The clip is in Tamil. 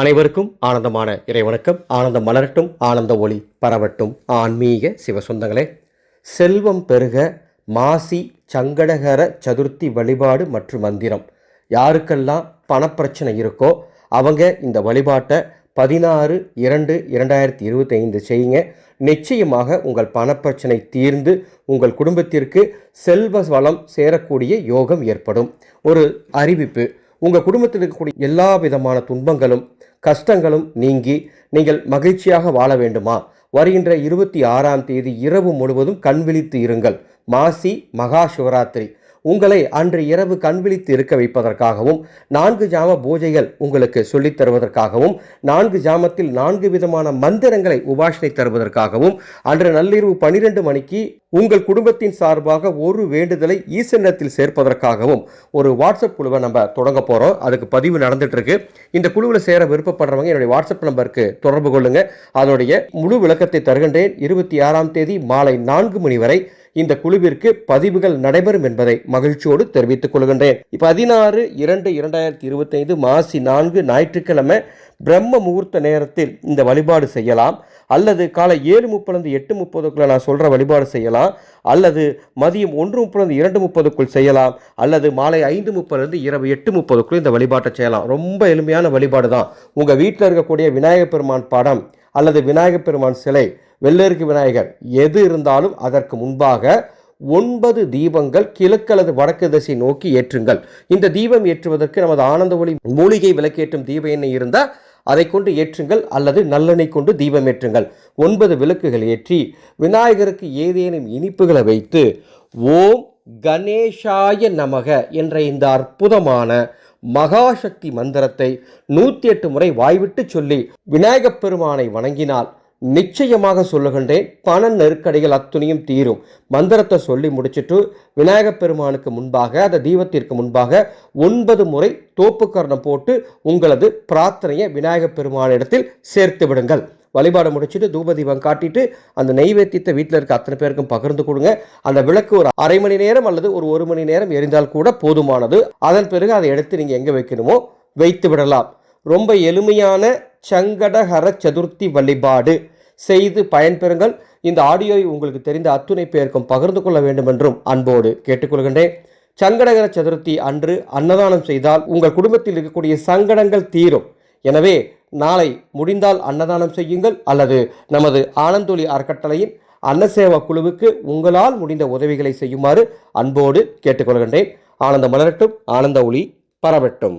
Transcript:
அனைவருக்கும் ஆனந்தமான இறைவணக்கம். ஆனந்தம் மலரட்டும் ஆனந்த ஒளி பரவட்டும். ஆன்மீக சிவசொந்தங்களே செல்வம் பெருக மாசி சங்கடகர சதுர்த்தி வழிபாடு மற்றும் மந்திரம். யாருக்கெல்லாம் பணப்பிரச்சனை இருக்கோ அவங்க இந்த வழிபாட்டை பதினாறு இரண்டு இரண்டாயிரத்தி இருபத்தைந்து செய்யுங்க. நிச்சயமாக உங்கள் பணப்பிரச்சனை தீர்ந்து உங்கள் குடும்பத்திற்கு செல்வ வளம் சேரக்கூடிய யோகம் ஏற்படும். ஒரு அறிவிப்பு உங்கள் குடும்பத்தில் இருக்கக்கூடிய எல்லா விதமான துன்பங்களும் கஷ்டங்களும் நீங்கி நீங்கள் மகிழ்ச்சியாக வாழ வேண்டுமா? வருகின்ற இருபத்தி ஆறாம் தேதி இரவு முழுவதும் கண் விழித்து இருங்கள். மாசி மகா சிவராத்திரி. உங்களை அன்று இரவு கண்விழித்து இருக்க வைப்பதற்காகவும் நான்கு ஜாம பூஜைகள் உங்களுக்கு சொல்லித் தருவதற்காகவும் நான்கு ஜாமத்தில் நான்கு விதமான மந்திரங்களை உபாஷனை தருவதற்காகவும் அன்று நள்ளிரவு பனிரெண்டு மணிக்கு உங்கள் குடும்பத்தின் சார்பாக ஒரு வேண்டுதலை ஈசனிடத்தில் சேர்ப்பதற்காகவும் ஒரு வாட்ஸ்அப் குழுவை நம்ம தொடங்க போகிறோம் அதுக்கு பதிவு நடந்துட்டு இருக்கு இந்த குழுவில் சேர விருப்பப்படுறவங்க என்னுடைய வாட்ஸ்அப் நம்பருக்கு தொடர்பு கொள்ளுங்க. அதனுடைய முழு விளக்கத்தை தருகின்றேன். இருபத்தி ஆறாம் தேதி மாலை நான்கு மணி வரை இந்த குழுவிற்கு பதிவுகள் நடைபெறும் என்பதை மகிழ்ச்சியோடு தெரிவித்துக் கொள்கின்றேன். பதினாறு இரண்டு இரண்டாயிரத்தி இருபத்தைந்து மாசி நான்கு ஞாயிற்றுக்கிழமை பிரம்ம முகூர்த்த நேரத்தில் இந்த வழிபாடு செய்யலாம். அல்லது காலை ஏழு முப்பதுலேருந்து எட்டு முப்பதுக்குள்ள நான் சொல்கிற வழிபாடு செய்யலாம். அல்லது மதியம் ஒன்று முப்பதுலேருந்து இரண்டு முப்பதுக்குள் செய்யலாம். அல்லது மாலை ஐந்து முப்பதுலேருந்து இரவு எட்டு முப்பதுக்குள் இந்த வழிபாட்டை செய்யலாம். ரொம்ப எளிமையான வழிபாடு தான் உங்கள் வீட்டில் இருக்கக்கூடிய விநாயகப் பெருமான் படம் அல்லது விநாயகப் பெருமான் சிலை வெள்ளருக்கு விநாயகர். எது இருந்தாலும் அதற்கு முன்பாக ஒன்பது தீபங்கள் கிழக்கு அல்லது வடக்கு திசை நோக்கி ஏற்றுங்கள். இந்த தீபம் ஏற்றுவதற்கு நமது ஆனந்த ஒளி மூலிகை விளக்கேற்றும் தீப எண்ணெய் இருந்தால் அதை கொண்டு ஏற்றுங்கள் அல்லது நல்லெண்ணெய் கொண்டு தீபம் ஏற்றுங்கள். ஒன்பது விளக்குகள் ஏற்றி விநாயகருக்கு ஏதேனும் இனிப்புகளை வைத்து ஓம் கணேஷாய நமக என்ற இந்த அற்புதமான மகாசக்தி மந்திரத்தை நூற்றி எட்டு முறை வாய்விட்டு சொல்லி விநாயகப் பெருமானை வணங்கினால் நிச்சயமாக சொல்லுகின்றேன் பண நெருக்கடிகள் அத்துணையும் தீரும். மந்திரத்தை சொல்லி முடிச்சிட்டு விநாயகப் பெருமானுக்கு முன்பாக அந்த தீபத்திற்கு முன்பாக ஒன்பது முறை தோப்புக்கரணம் போட்டு உங்களது பிரார்த்தனையை விநாயகப் பெருமானிடத்தில் சேர்த்து விடுங்கள். வழிபாடு முடிச்சுட்டு தூப தீபம் காட்டிட்டு அந்த நெய்வேத்தியத்தை வீட்டில் இருக்க அத்தனை பேருக்கும் பகிர்ந்து கொடுங்க. அந்த விளக்கு ஒரு அரை மணி நேரம் அல்லது ஒரு ஒரு மணி நேரம் எரிந்தால் கூட போதுமானது. அதன் பிறகு அதை எடுத்து நீங்கள் எங்கே வைக்கணுமோ வைத்து விடலாம். ரொம்ப எளிமையான சங்கடஹர சதுர்த்தி வழிபாடு செய்து பயன்பெறுங்கள். இந்த ஆடியோவை உங்களுக்கு தெரிந்த அத்துணை பேருக்கும் பகிர்ந்து கொள்ள வேண்டும் என்றும் அன்போடு கேட்டுக்கொள்கின்றேன். சங்கடகர சதுர்த்தி அன்று அன்னதானம் செய்தால் உங்கள் குடும்பத்தில் இருக்கக்கூடிய சங்கடங்கள் தீரும். எனவே நாளை முடிந்தால் அன்னதானம் செய்யுங்கள். அல்லது நமது ஆனந்தொலி அறக்கட்டளையின் அன்னசேவா குழுவுக்கு உங்களால் முடிந்த உதவிகளை செய்யுமாறு அன்போடு கேட்டுக்கொள்கின்றேன். ஆனந்த மலரட்டும் ஆனந்த ஒளி பரவட்டும்.